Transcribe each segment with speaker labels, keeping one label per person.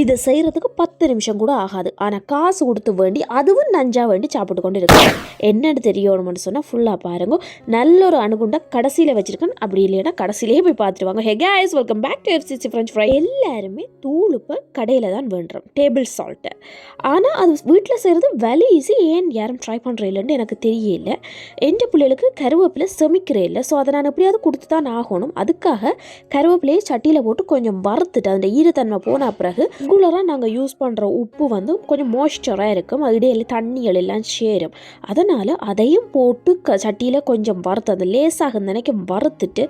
Speaker 1: இதை செய்கிறதுக்கு பத்து நிமிஷம் கூட ஆகாது. ஆனால் காசு கொடுத்து வேண்டி அதுவும் நஞ்சா வேண்டி சாப்பிட்டு கொண்டு இருக்கு என்னன்னு தெரியணும்னு சொன்னால் ஃபுல்லாக பாருங்க. நல்ல ஒரு அணுகுண்டை கடைசியில் வச்சிருக்கேன். அப்படி இல்லைன்னா கடைசியிலே போய் பார்த்துருவாங்க. Hey guys welcome back to FCC French fry எல்லாருமே தூளுப்பை கடையில் தான் வேண்டுறோம். டேபிள் சால்ட்டு ஆனால் அது வீட்டில் செய்கிறது வலி ஈஸி ஏன் யாரும் ட்ரை பண்ணுற இல்லைன்னு எனக்கு தெரியல. எந்த பிள்ளைகளுக்கு கருவேப்பிலை செமிக்கிறே இல்லை. ஸோ அதை நான் எப்படியாவது கொடுத்து தான் ஆகணும். அதுக்காக கருவேப்பிலையை சட்டியில் போட்டு கொஞ்சம் வறுத்துட்டு அந்த ஈரத்தன்மை போன பிறகு ரெகுலராக நாங்கள் யூஸ் பண்ணுற உப்பு வந்து கொஞ்சம் மாய்ஸ்சராக இருக்கும். அது இடையில தண்ணிகள் எல்லாம் சேரும். அதனால் அதையும் போட்டு க சட்டியில் கொஞ்சம் வறுத்து அது லேசாக நினைக்கும் வறுத்துட்டு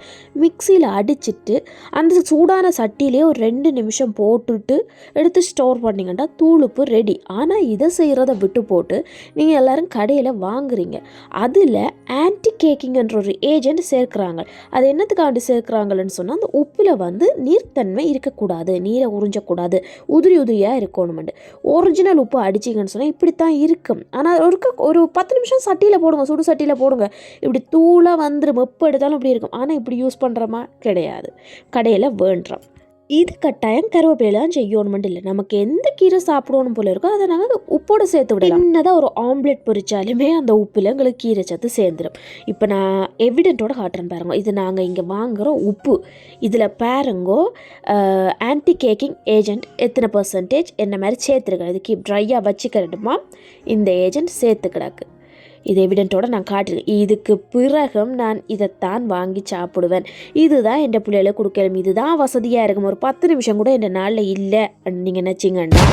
Speaker 1: மிக்சியில் அடிச்சுட்டு அந்த சூடான சட்டியிலே ஒரு ரெண்டு நிமிஷம் போட்டுட்டு எடுத்து ஸ்டோர் பண்ணிங்கன்னா தூளுப்பு ரெடி ஆனால் இதை செய்கிறத விட்டு போட்டு நீங்கள் எல்லோரும் கடையில் வாங்குறீங்க. அதில் ஆன்டி கேக்கிங்கன்ற ஒரு ஏஜென்ட் சேர்க்குறாங்க. அது என்னத்துக்காண்டி சேர்க்குறாங்கன்னு சொன்னால் அந்த உப்பில் வந்து நீர்த்தன்மை இருக்கக்கூடாது. நீரை உறிஞ்சக்கூடாது. உதிரி உதிரியாக இருக்கணுமெண்டு ஒரிஜினல் உப்பு அடிச்சிங்கன்னு சொன்னால் இப்படித்தான் இருக்கும். ஆனால் ஒரு ஒரு பத்து நிமிஷம் சட்டியில் போடுங்க சுடு சட்டியில் போடுங்க. இப்படி தூளாக வந்துடும் எப்போ எடுத்தாலும் இப்படி இருக்கும். ஆனால் இப்படி யூஸ் பண்ணுறோமா கிடையாது. கடையில் வேண்டுறோம். இது கட்டாயம் கருவேப்பிலை தான் இல்லை. நமக்கு எந்த கீரை சாப்பிடணும் போல இருக்கோ அதை நாங்கள் உப்போடு சேர்த்து விடலாம். என்னதான் ஒரு ஆம்லெட் பொரிச்சாலுமே அந்த உப்பில் எங்களுக்கு கீரை சத்து சேர்ந்துடும் இப்போ நான் எவிடென்ட்டோட காட்டுறேன் பாருங்க. இது நாங்கள் இங்கே வாங்குகிற உப்பு. இதில் பாருங்கோ ஆன்டி கேக்கிங் ஏஜென்ட் எத்தனை பர்சன்டேஜ் என்ன மாதிரி சேர்த்துருக்கேன். இது கீப் ட்ரையாக வச்சுக்கிறட்டுமா? இந்த ஏஜென்ட் சேர்த்து கிடக்கு. இது எவிடென்ட்டோட நான் காட்டுறேன் இதுக்கு பிறகும் நான் இதைத்தான் வாங்கி சாப்பிடுவேன். இதுதான் என் பிள்ளைகளை கொடுக்கலும். இதுதான் வசதியாக இருக்கும். ஒரு பத்து நிமிஷம் கூட என் நாளில் இல்லை. நீங்கள் நினச்சிங்கன்னா